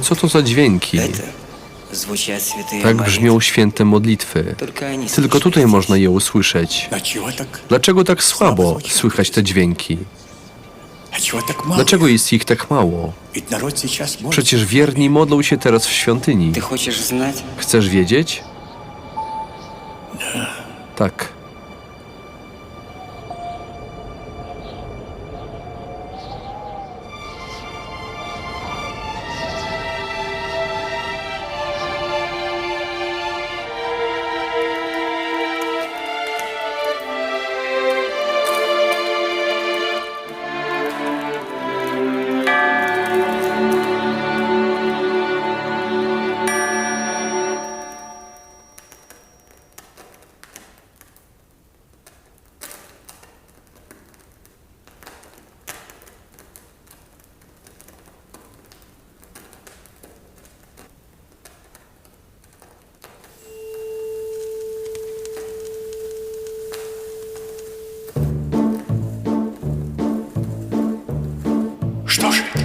Co to za dźwięki? Tak brzmią święte modlitwy. Tylko tutaj można je usłyszeć. Dlaczego tak słabo słychać te dźwięki? Dlaczego jest ich tak mało? Przecież wierni modlą się teraz w świątyni. Chcesz wiedzieć? Tak.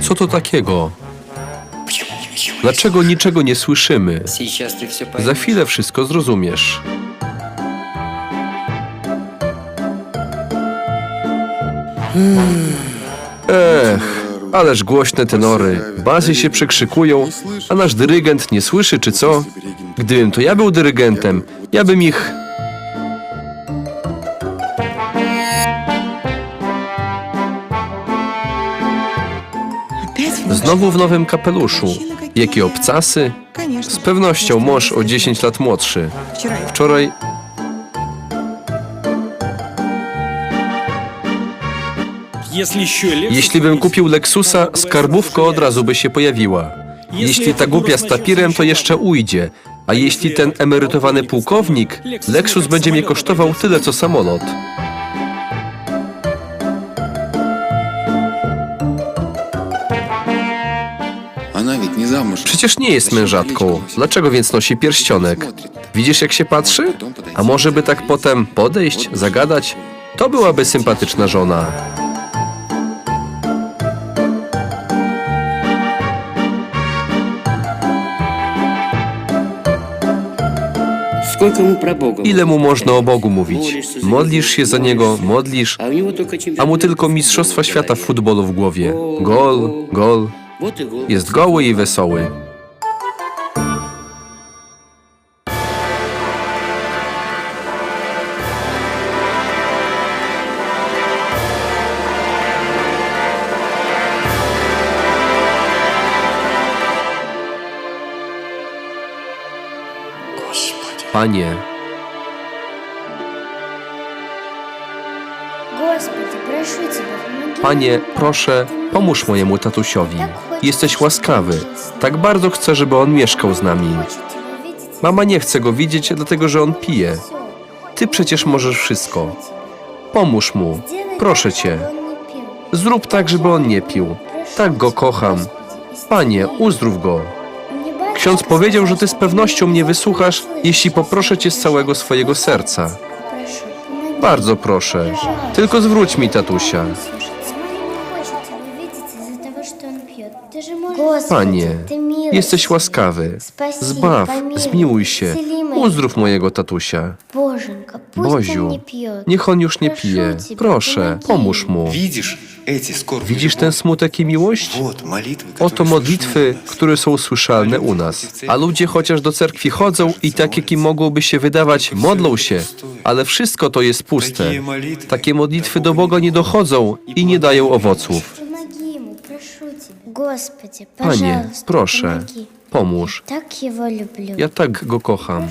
Co to takiego? Dlaczego niczego nie słyszymy? Za chwilę wszystko zrozumiesz. Ech, ależ głośne tenory. Bazy się przekrzykują, a nasz dyrygent nie słyszy, czy co? Gdybym to ja był dyrygentem, ja bym ich Znowu w nowym kapeluszu. Jakie obcasy? Z pewnością mąż o 10 lat młodszy. Wczoraj Jeśli bym kupił Lexusa, skarbówka od razu by się pojawiła. Jeśli ta głupia z tapirem, to jeszcze ujdzie. A jeśli ten emerytowany pułkownik, Lexus będzie mnie kosztował tyle co samolot. Przecież nie jest mężatką. Dlaczego więc nosi pierścionek? Widzisz, jak się patrzy? A może by tak potem podejść, zagadać? To byłaby sympatyczna żona. Ile mu można o Bogu mówić? Modlisz się za niego, modlisz, a mu tylko Mistrzostwa Świata w futbolu w głowie. Gol, gol. Jest goły i wesoły. Panie, Panie, proszę, pomóż mojemu tatusiowi. Jesteś łaskawy. Tak bardzo chcę, żeby on mieszkał z nami. Mama nie chce go widzieć, dlatego że on pije. Ty przecież możesz wszystko. Pomóż mu, proszę cię. Zrób tak, żeby on nie pił. Tak go kocham. Panie, uzdrów go. Ksiądz powiedział, że ty z pewnością mnie wysłuchasz, jeśli poproszę cię z całego swojego serca. Bardzo proszę, tylko zwróć mi tatusia. Panie, jesteś łaskawy. Zbaw, zmiłuj się, uzdrów mojego tatusia. Boziu, niech on już nie pije. Proszę, pomóż mu. Widzisz ten smutek i miłość? Oto modlitwy, które są słyszalne u nas. A ludzie chociaż do cerkwi chodzą i tak, jak im mogłoby się wydawać, modlą się, ale wszystko to jest puste. Takie modlitwy do Boga nie dochodzą i nie dają owoców. Господи, Panie, пожалуйста, proszę, помоги. pomóż. Так его люблю. Ja tak go kocham.